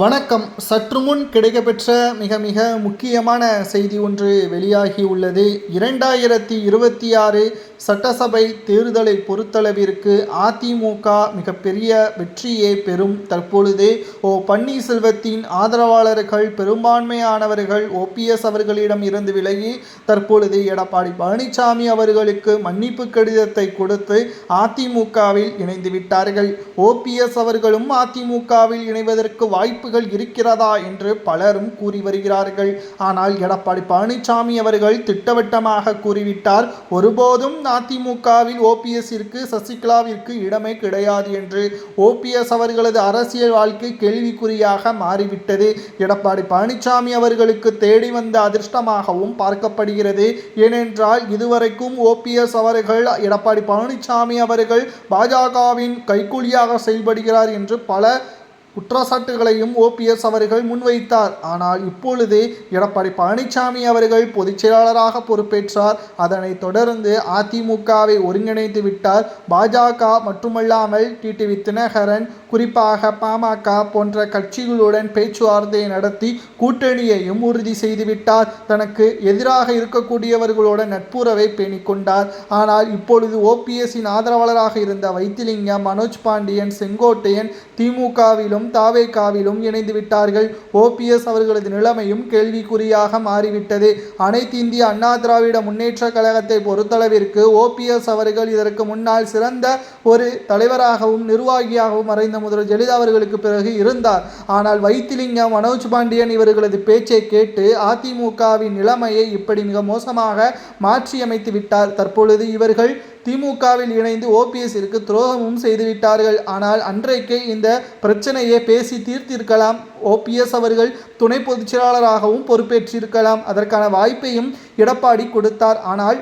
வணக்கம். சற்று முன் கிடைக்கப்பெற்ற மிக மிக முக்கியமான செய்தி ஒன்று வெளியாகி உள்ளது. இரண்டாயிரத்தி இருபத்தி ஆறு சட்டசபை தேர்தலை பொறுத்தளவிற்கு அதிமுக மிகப்பெரிய வெற்றியை பெறும். தற்பொழுது ஓ பன்னீர்செல்வத்தின் ஆதரவாளர்கள் பெரும்பான்மையானவர்கள் ஓபிஎஸ் அவர்களிடம் இருந்து விலகி தற்பொழுது எடப்பாடி பழனிசாமி அவர்களுக்கு மன்னிப்பு கடிதத்தை கொடுத்து அதிமுகவில் இணைந்து விட்டார்கள். ஓபிஎஸ் அவர்களும் அதிமுகவில் இணைவதற்கு வாய்ப்புகள் இருக்கிறதா என்று பலரும் கூறி வருகிறார்கள். ஆனால் எடப்பாடி பழனிசாமி அவர்கள் திட்டவட்டமாக கூறிவிட்டார். ஒருபோதும் அதிமுகவில் ஓபிஎஸ்ஸிற்கு சசிகலாவிற்கு இடமே கிடையாது என்று ஓபிஎஸ் அவர்களது அரசியல் வாழ்க்கை கேள்விக்குறியாக மாறிவிட்டது. எடப்பாடி பழனிசாமி அவர்களுக்கு தேடி வந்த அதிர்ஷ்டமாகவும் பார்க்கப்படுகிறது. ஏனென்றால் இதுவரைக்கும் ஓபிஎஸ் அவர்கள் எடப்பாடி பழனிசாமி அவர்கள் பாஜகவின் கைக்கூலியாக செயல்படுகிறார் என்று பல குற்றச்சாட்டுகளையும் ஓபிஎஸ் அவர்கள் முன்வைத்தார். ஆனால் இப்பொழுது எடப்பாடி பழனிசாமி அவர்கள் பொதுச் செயலாளராக பொறுப்பேற்றார். அதனைத் தொடர்ந்து அதிமுகவை ஒருங்கிணைத்து விட்டார். பாஜக மட்டுமல்லாமல் டிடிவி தினகரன் குறிப்பாக பாமக போன்ற கட்சிகளுடன் பேச்சுவார்த்தை நடத்தி கூட்டணியையும் உறுதி செய்துவிட்டார் தனக்கு எதிராக இருக்கக்கூடியவர்களோட நட்புறவை பேணிக்கொண்டார் ஆனால் இப்பொழுது ஓபிஎஸ்ஸின் ஆதரவாளராக இருந்த வைத்திலிங்கம் மனோஜ் பாண்டியன் செங்கோட்டையன் திமுகவிலும் தாவேகாவிலும் இணைந்து விட்டார்கள். ஓபிஎஸ் அவர்களது நிலைமையும் கேள்விக்குறியாக மாறிவிட்டது. அனைத்து இந்திய அண்ணா திராவிட முன்னேற்ற கழகத்தை பொறுத்தளவிற்கு ஓபிஎஸ் அவர்கள் இதற்கு முன்னால் சிறந்த ஒரு தலைவராகவும் நிர்வாகியாகவும் மறைந்த முதல்வர் ஜெயலலிதா அவர்களுக்கு பிறகு இருந்தார். ஆனால் வைத்திலிங்கம் மனோஜ் பாண்டியன் இவர்களது பேச்சை கேட்டு அதிமுகவின் நிலைமையை இப்படி மிக மோசமாக மாற்றியமைத்து விட்டார். தற்பொழுது இவர்கள் திமுகவில் இணைந்து ஓபிஎஸ்ஸிற்கு துரோகமும் செய்துவிட்டார்கள். ஆனால் அன்றைக்கு இந்த பிரச்சனையை பேசி தீர்த்திருக்கலாம். ஓபிஎஸ் அவர்கள் துணை பொதுச் செயலாளராகவும் பொறுப்பேற்றிருக்கலாம். அதற்கான வாய்ப்பையும் எடப்பாடி கொடுத்தார். ஆனால்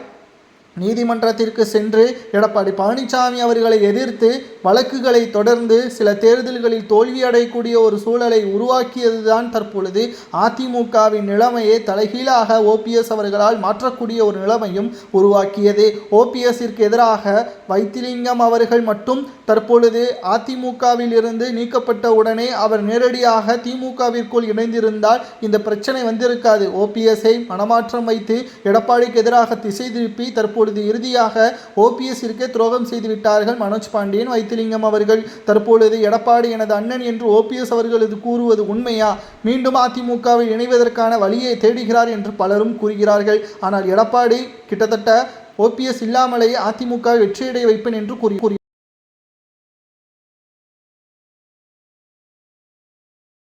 நீதிமன்றத்திற்கு சென்று எடப்பாடி பழனிசாமி அவர்களை எதிர்த்து வழக்குகளை தொடர்ந்து சில தேர்தல்களில் தோல்வியடையக்கூடிய ஒரு சூழலை உருவாக்கியதுதான் தற்பொழுது அதிமுகவின் நிலைமையை தலைகீழாக ஓபிஎஸ் அவர்களால் மாற்றக்கூடிய ஒரு நிலைமையும் உருவாக்கியது. ஓபிஎஸ்ஸிற்கு எதிராக வைத்திலிங்கம் அவர்கள் மட்டும் தற்பொழுது அதிமுகவில் இருந்து நீக்கப்பட்ட உடனே அவர் நேரடியாக திமுகவிற்குள் இணைந்திருந்தால் இந்த பிரச்சனை வந்திருக்காது. ஓபிஎஸ்ஐ மனமாற்றம் வைத்து எடப்பாடிக்கு எதிராக திசை திருப்பி தற்பொழுது இறுதியாக ஓபிஎஸ்ஸிற்கு துரோகம் செய்து விட்டார்கள். மனோஜ் பாண்டியன் வைத்திலிங்கம் அவர்கள் தற்பொழுது எடப்பாடி எனது அண்ணன் என்று ஓபிஎஸ் அவர்களது கூறுவது உண்மையா? மீண்டும் அதிமுகவில் இணைவதற்கான வழியை தேடுகிறார் என்று பலரும் கூறுகிறார்கள். ஆனால் எடப்பாடி கிட்டத்தட்ட ஓபிஎஸ் இல்லாமலேயே அதிமுக வெற்றியடைய வைப்பேன் என்று கூறி கூறி